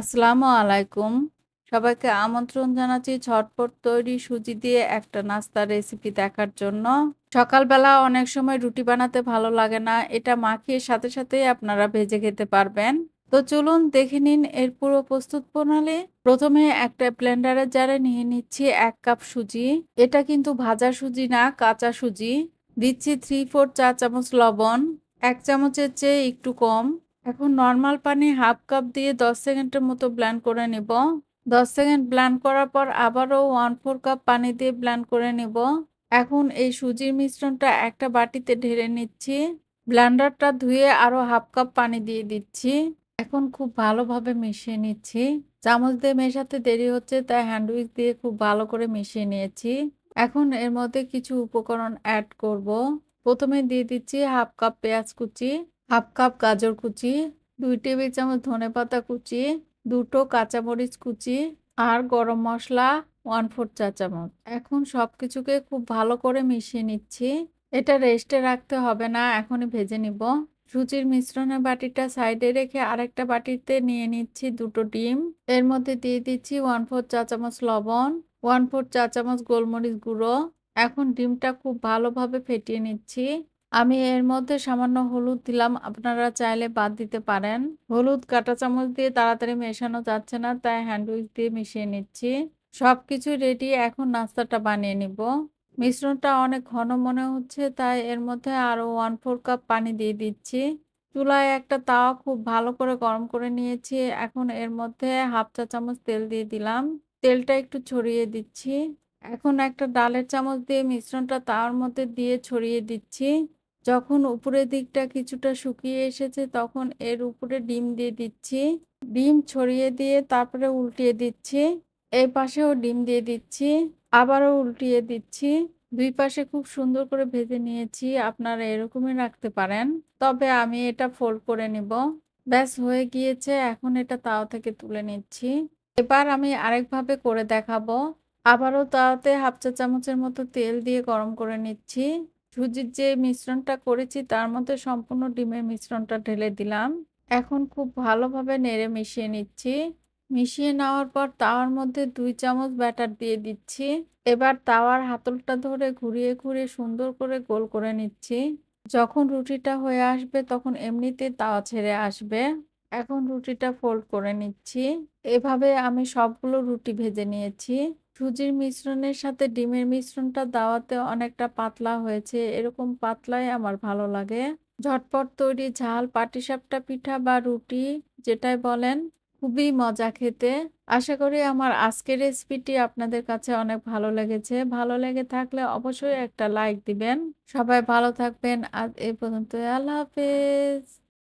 আসসালামু আলাইকুম। সবাইকে আমন্ত্রণ জানাচ্ছি ঝটপট তৈরি সুজি দিয়ে একটা নাস্তার রেসিপি দেখার জন্য। সকালবেলা অনেক সময় রুটি বানাতে ভালো লাগে না, এটা মাখিয়ে সাথে সাথেই আপনারা ভেজে খেতে পারবেন। তো চলুন দেখে নিন এর পুরো প্রস্তুত প্রণালী। প্রথমে একটা ব্লেন্ডারের জারে নিয়ে নিচ্ছি এক কাপ সুজি। এটা কিন্তু ভাজা সুজি না, কাঁচা সুজি। দিচ্ছি থ্রি ফোর চা চামচ লবণ, এক চামচের চেয়ে একটু কম। এখন নর্মাল পানি হাফ কাপ দিয়ে দশ সেকেন্ডের মতো ব্ল্যান্ড করে নিব। দশ সেকেন্ড ব্ল্যান্ড করার পর আবারও ওয়ান ফোর কাপ পানি দিয়ে ব্ল্যান্ড করে নিব। এখন এই সুজির মিশ্রণটা একটা বাটিতে ঢেলে নিচ্ছি। ব্ল্যান্ডারটা ধুয়ে আরও হাফ কাপ পানি দিয়ে দিচ্ছি। এখন খুব ভালোভাবে মিশিয়ে নিচ্ছি। চামচ দিয়ে মেশাতে দেরি হচ্ছে, তাই হ্যান্ডউইচ দিয়ে খুব ভালো করে মিশিয়ে নিয়েছি। এখন এর মধ্যে কিছু উপকরণ অ্যাড করব। প্রথমে দিয়ে দিচ্ছি হাফ কাপ পেঁয়াজ কুচি। হাফ কাপ গাজর কুচি, দুই টেবিল চামচ ধনে পাতা কুচি, দুটো কাঁচামরিচ কুচি আর গরম মশলা ওয়ান ফোর চা চামচ। এখন সব কিছুকে খুব ভালো করে মিশিয়ে নিচ্ছি। এটা রেস্টে রাখতে হবে না, এখনই ভেজে নিব। সুজির মিশ্রণের বাটিটা সাইডে রেখে আরেকটা বাটিতে নিয়ে নিচ্ছি দুটো ডিম। এর মধ্যে দিয়ে দিচ্ছি ওয়ান ফোর চা চামচ লবণ ওয়ান ফোর চা চামচ গোলমরিচ গুঁড়ো। এখন ডিমটা খুব ভালোভাবে ফেটিয়ে নিচ্ছি। আমি এর মধ্যে সামান্য হলুদ দিলাম। আপনারা চাইলে বাদ দিতে পারেন। হলুদ কাঁটা চামচ দিয়ে তাড়াতাড়ি মেশানো যাচ্ছে না, তাই হ্যান্ডউইচ দিয়ে মিশিয়ে নিচ্ছি। সব কিছু রেডি এখন নাস্তাটা বানিয়ে নিব। মিশ্রণটা অনেক ঘন মনে হচ্ছে, তাই এর মধ্যে আরও ওয়ান ফোর কাপ পানি দিয়ে দিচ্ছি। চুলায় একটা তাওয়া খুব ভালো করে গরম করে নিয়েছি। এখন এর মধ্যে হাফ চা চামচ তেল দিয়ে দিলাম। তেলটা একটু ছড়িয়ে দিচ্ছি। এখন একটা ডালের চামচ দিয়ে মিশ্রণটা তাওয়ার মধ্যে দিয়ে ছড়িয়ে দিচ্ছি। যখন উপরের দিকটা কিছুটা শুকিয়ে এসেছে, তখন এর উপরে ডিম দিয়ে দিচ্ছি। ডিম ছড়িয়ে দিয়ে তারপরে উল্টিয়ে দিচ্ছি। এই পাশেও ডিম দিয়ে দিচ্ছি, আবারও উল্টিয়ে দিচ্ছি। দুই পাশে খুব সুন্দর করে ভেজে নিয়েছি, আপনারা এরকমই রাখতে পারেন। তবে আমি এটা ফোল্ড করে নিব। ব্যাস, হয়ে গিয়েছে, এখন এটা তাও থেকে তুলে নিচ্ছি। এবার আমি আরেকভাবে করে দেখাবো। আবারও তাওতে হাফ চা চামচের মতো তেল দিয়ে গরম করে নিচ্ছি। সুজির যে মিশ্রণটা করেছি, তার মধ্যে সম্পূর্ণ ডিমের মিশ্রণটা ঢেলে দিলাম। এখন খুব ভালোভাবে নেড়ে মিশিয়ে নিচ্ছি। মিশিয়ে নেওয়ার পর তাওয়ার মধ্যে দুই চামচ ব্যাটার দিয়ে দিচ্ছি। এবার তাওয়ার হাতলটা ধরে ঘুরিয়ে ঘুরিয়ে সুন্দর করে গোল করে নিচ্ছি। যখন রুটিটা হয়ে আসবে তখন এমনিতে তাওয়া ছেড়ে আসবে। এখন রুটিটা ফোল্ড করে নিচ্ছি। এভাবে আমি সবগুলো রুটি ভেজে নিয়েছি। সুজির মিশ্রণের সাথে ডিমের মিশ্রণটা দাওয়াতে অনেকটা পাতলা হয়েছে। এরকম পাতলাই আমার ভালো লাগে। ঝটপট তৈরি ঝাল, পাটিসাপটা পিঠা বা রুটি যেটাই বলেন, খুবই মজা খেতে। আশা করি আমার আজকের রেসিপিটি আপনাদের কাছে অনেক ভালো লেগেছে। ভালো লেগে থাকলে অবশ্যই একটা লাইক দিবেন। সবাই ভালো থাকবেন। আর এ পর্যন্ত আল্লাহ হাফেজ।